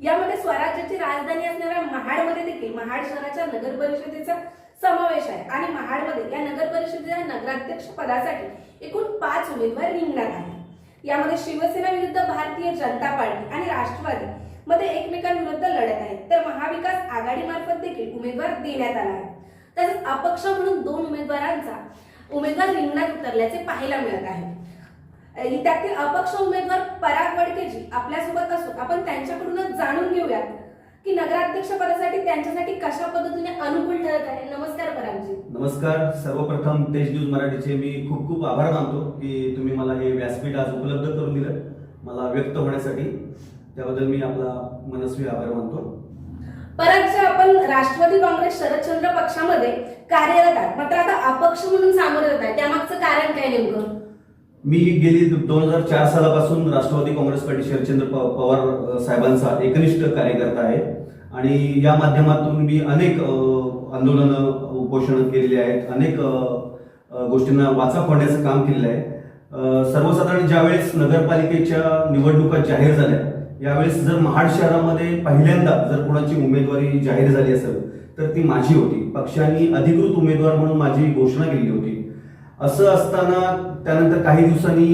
यामध्ये स्वराज्याची राजधानी असणाऱ्या महाडमध्ये देखील महाड शहराच्या नगर परिषदेचा समावेश आहे. आणि महाडमध्ये या नगर परिषदेच्या नगराध्यक्ष पदासाठी एकूण पाच उमेदवार रिंगणार आहेत. यामध्ये शिवसेना विरुद्ध भारतीय जनता पार्टी आणि राष्ट्रवादी मध्ये एकमेकांविरुद्ध लढत आहेत. तर महाविकास आघाडीमार्फत देखील उमेदवार देण्यात आला आहे. तसेच अपक्ष म्हणून दोन उमेदवारांचा उमेदवार रिंगणात उतरल्याचे पाहायला मिळत आहे. त्यातील अपक्ष उमेदवार पराग वडकेजी आपल्यासोबत असून आपण त्यांच्याकडूनच जाणून घेऊयात की नगराध्यक्ष पदासाठी त्यांच्यासाठी कशा पद्धतीने अनुकूल ठरत आहे. नमस्कार परागजी. नमस्कार. सर्वप्रथम तेज न्यूज मराठीचे मी खूप खूप आभार मानतो की तुम्ही मला हे व्यासपीठ आज उपलब्ध करून दिलं मला व्यक्त होण्यासाठी. त्याबद्दल मी आपला मनस्वी आभार मानतो. परागजी आपण राष्ट्रवादी काँग्रेस शरदचंद्र पक्षामध्ये कार्यरत आहात. मात्र आता अपक्ष म्हणून सामोरे जात आहे. त्यामागचं कारण काय नेमकं? मी गेली दोन हजार चार सालापासून राष्ट्रवादी काँग्रेस पार्टी शरदचंद्र पवार साहेबांचा एकनिष्ठ कार्यकर्ता आहे. आणि या माध्यमातून मी अनेक आंदोलन उपोषण केलेली आहेत. अनेक गोष्टींना वाचा फोडण्याचं काम केलेलं आहे. सर्वसाधारण ज्यावेळेस नगरपालिकेच्या निवडणुका जाहीर झाल्या यावेळेस जर महाड शहरामध्ये पहिल्यांदा जर कोणाची उमेदवारी जाहीर झाली असेल तर ती माझी होती. पक्षाने अधिकृत उमेदवार म्हणून माझी घोषणा केली होती. असं असताना त्यानंतर काही दिवसांनी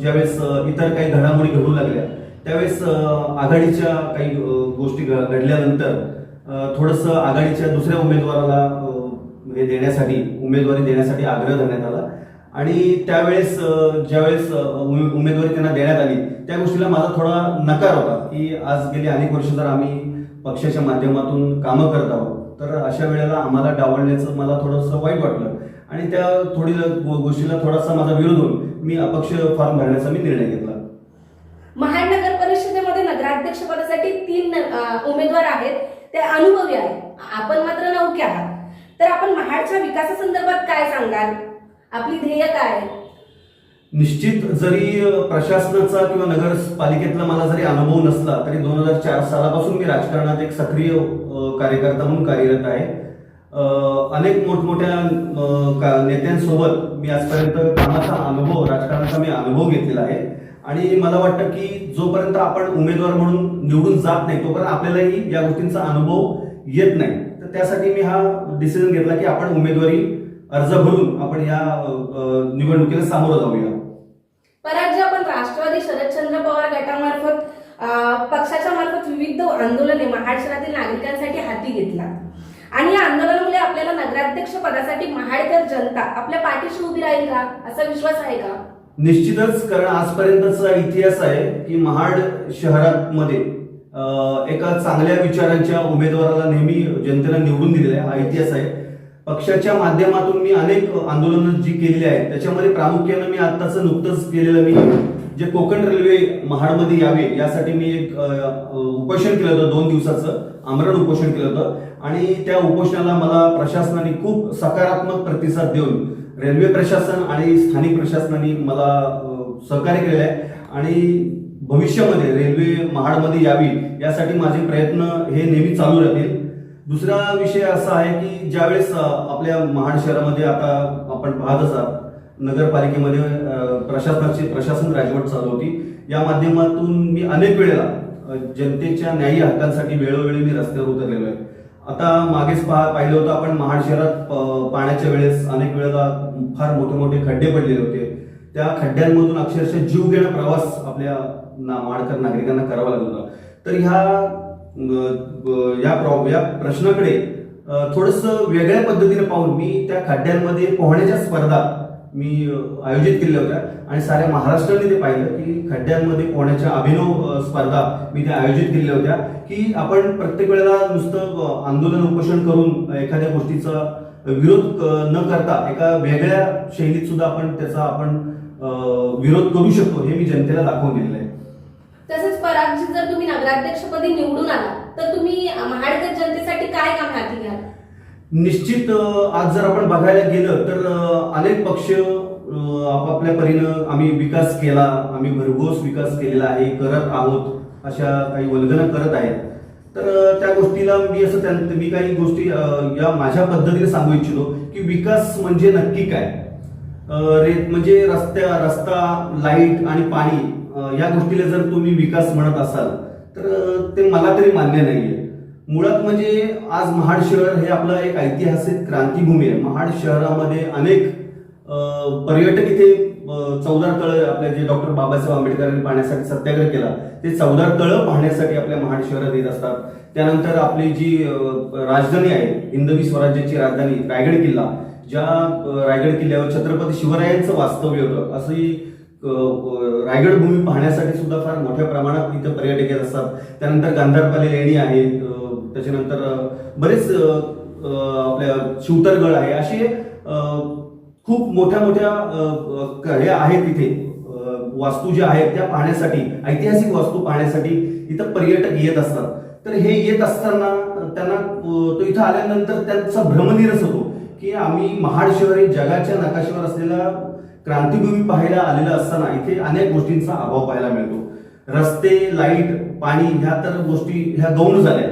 ज्यावेळेस इतर काही घडामोडी घडू लागल्या त्यावेळेस आघाडीच्या काही गोष्टी घडल्यानंतर थोडंसं आघाडीच्या दुसऱ्या उमेदवाराला हे देण्यासाठी उमेदवारी देण्यासाठी आग्रह धरण्यात आला. आणि त्यावेळेस ज्यावेळेस उमे- उमेदवारी त्यांना देण्यात आली त्या गोष्टीला माझा थोडा नकार होता की आज गेली अनेक वर्ष जर आम्ही पक्षाच्या माध्यमातून कामं करत आहोत तर अशा वेळेला आम्हाला डावलण्याचं मला थोडंसं वाईट वाटलं. आणि त्या थोडी गोष्टीला थोडासा माझा विरोध होऊन मी अपक्ष फॉर्म भरण्याचा मी निर्णय घेतला. महाड नगर परिषदेमध्ये नगराध्यक्ष पदासाठी तीन उमेदवार आहेत. ते अनुभवी आहेत. आपण मात्र नौके आहात. तर आपण महाडच्या विकासासंदर्भात काय सांगाल? आपली ध्येय काय आहे? निश्चित जरी प्रशासनाचा किंवा नगरपालिकेतला मला जरी अनुभव नसला तरी दोन हजार चार सालापासून मी राजकारणात एक सक्रिय कार्यकर्ता म्हणून कार्यरत आहे. अनेक मोठमोठ्या नेत्यांसोबत मी आजपर्यंत कामाचा अनुभव राजकारणाचा मी अनुभव घेतलेला आहे. आणि मला वाटतं की जोपर्यंत आपण उमेदवार म्हणून निवडून जात नाही तोपर्यंत आपल्यालाही या गोष्टींचा अनुभव येत नाही. तर त्यासाठी मी हा डिसिजन घेतला की आपण उमेदवारी अर्ज भरून आपण या निवडणुकीला सामोरं जाऊया. पराग आपण राष्ट्रवादी शरदचंद्र पवार गटामार्फत पक्षाच्या मार्फत विविध आंदोलने महाराष्ट्रातील नागरिकांसाठी हाती घेतला आणि या आंदोलनामुळे आपल्याला नगराध्यक्ष पदासाठी महाडकर जनता आपल्या पाठीशी उभी राहील का? असा विश्वास आहे का? निश्चितच कारण आजपर्यंतचा इतिहास आहे की महाड शहरामध्ये एका चांगल्या विचारांच्या उमेदवाराला नेहमी जनतेला निवडून दिलेला आहे. हा इतिहास आहे. पक्षाच्या माध्यमातून मी अनेक आंदोलनं जी केलेली आहेत त्याच्यामध्ये प्रामुख्यानं मी आत्ताच नुकतंच केलेलं मी जे कोकण रेल्वे महाडमध्ये यावे यासाठी मी एक उपोषण केलं होतं दोन दिवसाचं आमरण उपोषण केलं होतं. आणि त्या उपोषणाला मला प्रशासनाने खूप सकारात्मक प्रतिसाद देऊन रेल्वे प्रशासन आणि स्थानिक प्रशासनाने मला सहकार्य केलेलं आहे. आणि भविष्यामध्ये रेल्वे महाडमध्ये यावी यासाठी माझे प्रयत्न हे नेहमी चालू राहतील. दुसरा विषय असा आहे की ज्यावेळेस आपल्या महाड शहरामध्ये आता आपण पाहत असाल नगरपालिकेमध्ये प्रशासनाची प्रशासन राजवट चालू होती. या माध्यमातून मी अनेक वेळेला जनतेच्या न्यायी हक्कांसाठी वेळोवेळी मी रस्त्यावर उतरलेलो आहे. आता मागेच पहा पाहिलं होतं आपण महाड शहरात पाण्याच्या वेळेस अनेक वेळेला फार मोठे मोठे खड्डे पडलेले होते. त्या खड्ड्यांमधून अक्षरशः जीव घेणा प्रवास आपल्या ना माडकर नागरिकांना करावा लागत होता. तर ह्या या प्रॉ- या प्रश्नाकडे थोडस वेगळ्या पद्धतीने पाहून मी त्या खड्ड्यांमध्ये पोहण्याच्या स्पर्धा मी आयोजित केल्या होत्या. आणि साऱ्या महाराष्ट्राने ते पाहिलं की खड्ड्यांमध्ये पोहण्याच्या अभिनव स्पर्धा मी त्या आयोजित केलेल्या होत्या. की आपण प्रत्येक वेळेला नुसतं आंदोलन उपोषण करून एखाद्या गोष्टीचा विरोध न करता एका वेगळ्या शैलीत सुद्धा आपण त्याचा आपण विरोध करू शकतो हे मी जनतेला दाखवून दिलेलं आहे. तसेच परागजी जर तुम्ही नगराध्यक्षपदी निवडून आला तर तुम्ही महाडकर जनतेसाठी काय काम हाती घ्याल? निश्चित आज जर आपण बघायला गेलं तर अनेक पक्ष आपापल्या परीनं आम्ही विकास केला आम्ही भरघोस विकास केलेला आहे करत आहोत अशा काही वल्गना करत आहेत. तर त्या गोष्टीला मी असं त्यां- मी काही गोष्टी या माझ्या पद्धतीने सांगू इच्छितो की विकास म्हणजे नक्की काय? रेत रे म्हणजे रस्त्या रस्ता लाइट आणि पाणी या गोष्टीला जर तुम्ही विकास म्हणत असाल तर ते मला तरी मान्य नाहीये. मुळात म्हणजे आज महाड शहर हे आपलं एक ऐतिहासिक क्रांतीभूमी आहे. महाड शहरामध्ये अनेक पर्यटक इथे चौदार तळ आपल्या जे डॉक्टर बाबासाहेब आंबेडकरांनी पाहण्यासाठी सत्याग्रह केला ते चौदार तळ पाहण्यासाठी आपल्या महाड शहरात येत असतात. त्यानंतर आपली जी राजधानी आहे हिंदवी स्वराज्याची राजधानी रायगड किल्ला ज्या रायगड किल्ल्यावर छत्रपती शिवरायांचं वास्तव्य होतं. असंही रायगड भूमी पाहण्यासाठी सुद्धा फार मोठ्या प्रमाणात इथं पर्यटक येत असतात. त्यानंतर गांधारपाली लेणी आहे त्याच्यानंतर बरेच आपल्या शिवतरगड आहे. असे खूप मोठ्या मोठ्या हे आहेत तिथे. वास्तू ज्या आहेत त्या पाहण्यासाठी ऐतिहासिक वास्तू पाहण्यासाठी इथं पर्यटक येत असतात. तर हे येत असताना त्यांना तो इथं आल्यानंतर त्यांचा भ्रमनिरस होतो की आम्ही महाड शहर हे जगाच्या नकाशावर असलेला क्रांतीभूमी पाहायला आलेला असताना इथे अनेक गोष्टींचा अभाव पाहायला मिळतो. रस्ते लाइट पाणी ह्या तर गोष्टी ह्या गौण झाल्या.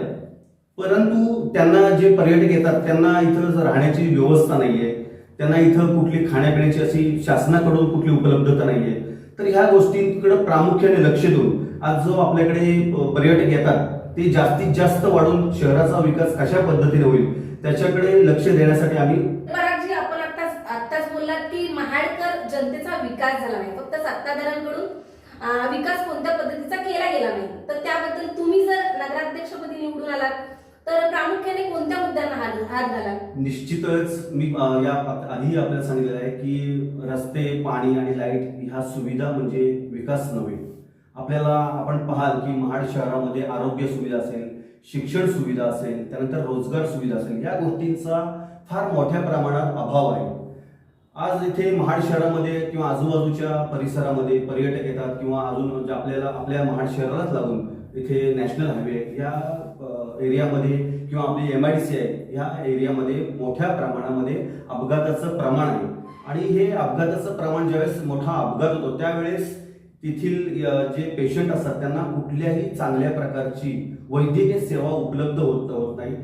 परंतु त्यांना जे पर्यटक येतात त्यांना इथं राहण्याची व्यवस्था नाहीये त्यांना इथं कुठली खाण्यापिण्याची अशी शासनाकडून कुठली उपलब्धता नाहीये तर ह्या गोष्टींकडे प्रामुख्याने लक्ष देऊन आज जो आपल्याकडे पर्यटक येतात ते जास्तीत जास्त वाढून शहराचा विकास कशा पद्धतीने होईल त्याच्याकडे लक्ष देण्यासाठी आम्ही आपण आत्ताच आत्ताच बोललात की महाडकर जनतेचा विकास झाला नाही फक्त सत्ताधाऱ्यांकडून विकास कोणत्या पद्धतीचा केला गेला नाही. तर त्याबद्दल तुम्ही जर नगराध्यक्षपदी निवडून आलात तर प्रामुख्याने कोणत्या मुद्द्यांना हात हात घालाल? निश्चितच मी या आधी आपल्याला सांगितलेलं आहे की रस्ते पाणी आणि लाइट ह्या सुविधा म्हणजे विकास नव्हे. आपल्याला आपण पाहाल की महाड शहरामध्ये आरोग्य सुविधा असेल शिक्षण सुविधा असेल त्यानंतर रोजगार सुविधा असेल या गोष्टींचा फार मोठ्या प्रमाणात अभाव आहे. आज इथे महाड शहरामध्ये किंवा आजूबाजूच्या परिसरामध्ये पर्यटक येतात किंवा अजून म्हणजे आपल्याला आपल्या महाड शहरालाच लागून इथे नॅशनल हायवे या एरियामध्ये किंवा आपली एम आय डी सी आहे ह्या एरियामध्ये मोठ्या प्रमाणामध्ये अपघाताचं प्रमाण आहे. आणि हे अपघाताचं प्रमाण ज्यावेळेस मोठा अपघात होतो त्यावेळेस तेथील जे पेशंट असतात त्यांना कुठल्याही चांगल्या प्रकारची वैद्यकीय सेवा उपलब्ध होत होत नाही.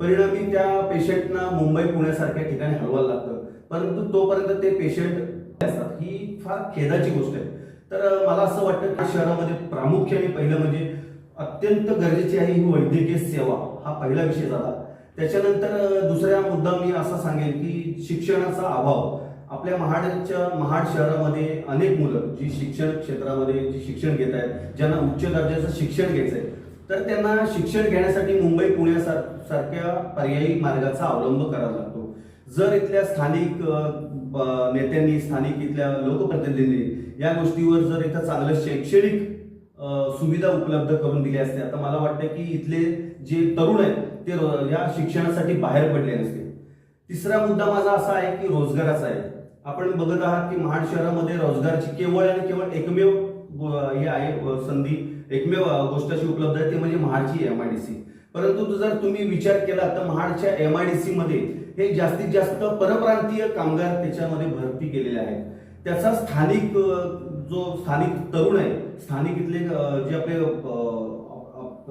परिणामी त्या पेशंटना मुंबई पुण्यासारख्या ठिकाणी हलवायला लागतं. परंतु तोपर्यंत ते पेशंट असतात. ही फार खेदाची गोष्ट आहे. तर मला असं वाटतं की शहरामध्ये प्रामुख्याने पहिलं म्हणजे अत्यंत गरजेची आहे ही वैद्यकीय सेवा हा पहिला विषय झाला. त्याच्यानंतर दुसरा मुद्दा मी असा सांगेन की शिक्षणाचा अभाव. आपल्या महाडच्या महाड शहरामध्ये अनेक मुलं जी शिक्षण क्षेत्रामध्ये जी शिक्षण घेत आहेत ज्यांना उच्च दर्जाचं शिक्षण घ्यायचं आहे तर त्यांना शिक्षण घेण्यासाठी मुंबई पुण्यासार सारख्या पर्यायी मार्गाचा अवलंब करावा लागतो. जर इथल्या स्थानिक नेत्यांनी स्थानिक इथल्या लोकप्रतिनिधींनी या गोष्टीवर जर इथं चांगलं शैक्षणिक सुविधा उपलब्ध करून दिल्या असते. आता मला वाटतं की इथले जे तरुण आहेत ते या शिक्षणासाठी बाहेर पडले नसते. तिसरा मुद्दा माझा असा आहे की रोजगाराचा आहे. आपण बघत आहात की महाड शहरामध्ये रोजगारची केवळ आणि केवळ एकमेव हे आहे संधी एकमेव गोष्ट अशी उपलब्ध आहे ती म्हणजे महाडची एम आय डी सी परंतु जर तुम्ही विचार केला तर महाडच्या एम आय डी सी मध्ये हे जास्तीत जास्त परप्रांतीय कामगार त्याच्यामध्ये भरती केलेले आहेत. त्याचा स्थानिक जो स्थानिक तरुण आहे स्थानिक इथले जे आपले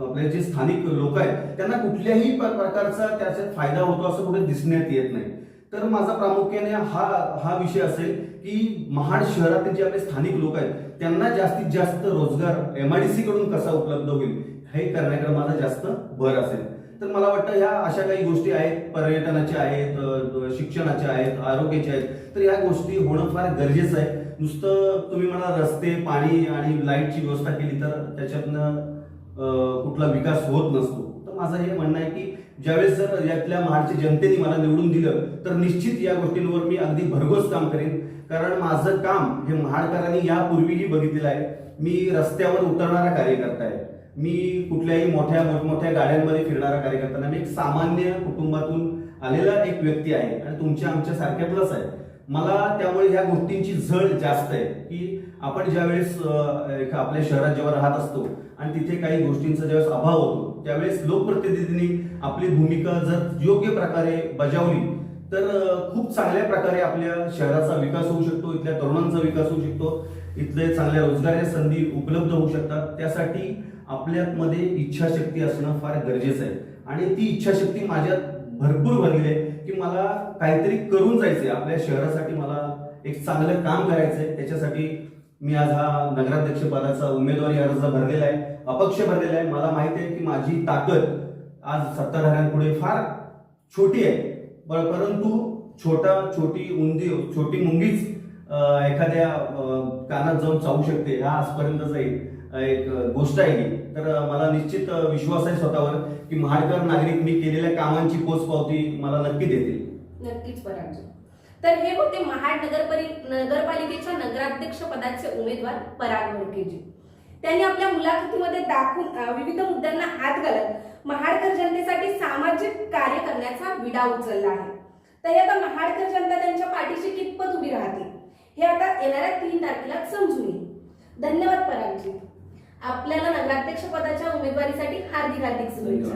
आपले जे स्थानिक लोक आहेत त्यांना कुठल्याही प्रकारचा त्याचा फायदा होतो असं कुठे दिसण्यात येत नाही. तर माझा प्रामुख्याने हा हा विषय असेल की महाड शहरातील जे आपले स्थानिक लोक आहेत त्यांना जास्तीत जास्त रोजगार एमआयडीसी कडून कसा उपलब्ध होईल हे करण्याकडे माझा जास्त भर असेल. तर मला वाटतं ह्या अशा काही गोष्टी आहेत पर्यटनाच्या आहेत शिक्षणाच्या आहेत आरोग्याच्या आहेत तर या गोष्टी होणं फार गरजेचं आहे. नुसतं तुम्ही म्हणा रस्ते पाणी आणि लाईटची व्यवस्था केली तर त्याच्यातनं कुठला विकास होत नसतो. तर माझं हे म्हणणं आहे की ज्यावेळेस जर यातल्या महाडच्या जनतेने मला निवडून दिलं तर निश्चित या गोष्टींवर मी अगदी भरघोस काम करेन. कारण माझं काम हे महाडकरांनी यापूर्वीही बघितलेलं आहे. मी रस्त्यावर उतरणारा कार्यकर्ता आहे. मी कुठल्याही मोठ्या मोठमोठ्या गाड्यांमध्ये फिरणारा कार्यकर्ता मी एक सामान्य कुटुंबातून आलेला एक व्यक्ती आहे आणि तुमच्या आमच्या सारख्यातलाच आहे. मला त्यामुळे ह्या गोष्टींची झळ जास्त आहे की आपण ज्यावेळेस एका आपल्या शहरात जेव्हा राहत असतो आणि तिथे काही गोष्टींचा ज्यावेळेस अभाव होतो त्यावेळेस लोकप्रतिनिधींनी आपली भूमिका जर योग्य प्रकारे बजावली तर खूप चांगल्या प्रकारे आपल्या शहराचा विकास होऊ शकतो इथल्या तरुणांचा विकास होऊ शकतो इथले चांगल्या रोजगाराच्या संधी उपलब्ध होऊ शकतात. त्यासाठी आपल्यामध्ये इच्छाशक्ती असणं फार गरजेचं आहे. आणि ती इच्छाशक्ती माझ्यात भरपूर बनली आहे की मला काहीतरी करून जायचंय. आपल्या शहरासाठी मला एक चांगलं काम करायचंय. त्याच्यासाठी मी आज हा नगराध्यक्ष पदाचा उमेदवारी अर्ज भरलेला आहे. अपक्ष भरलेला आहे. मला माहिती आहे की माझी ताकद आज सत्ताधाऱ्यांपुढे फार छोटी आहे. पण परंतु छोटा छोटी उंदी छोटी मुंगीच एखाद्या कानात जाऊन चावू शकते. हा आजपर्यंतच एक एक गोष्ट आहे ही तर मला निश्चित विश्वास आहे स्वतःवर की महाडकर नागरिक मी केलेल्या कामांची पोचपावती मला नक्की देतील. नक्कीच परांजली तर हे होते महाड नगरपरि नगरपालिकेच्या नगराध्यक्ष पदाचे उमेदवार पराग मोडकेजी त्यांनी आपल्या मुलाखतीमध्ये दाखवून विविध मुद्द्यांना हात घालत महाडकर जनतेसाठी सामाजिक कार्य करण्याचा विडा उचलला आहे. तर आता महाडकर जनता त्यांच्या पाठीशी कितपत उभी राहते हे आता येणाऱ्या तीन तारखेला समजून येईल. धन्यवाद परागजी आपल्याला नगराध्यक्ष पदाच्या उमेदवारीसाठी हार्दिक हार्दिक शुभेच्छा.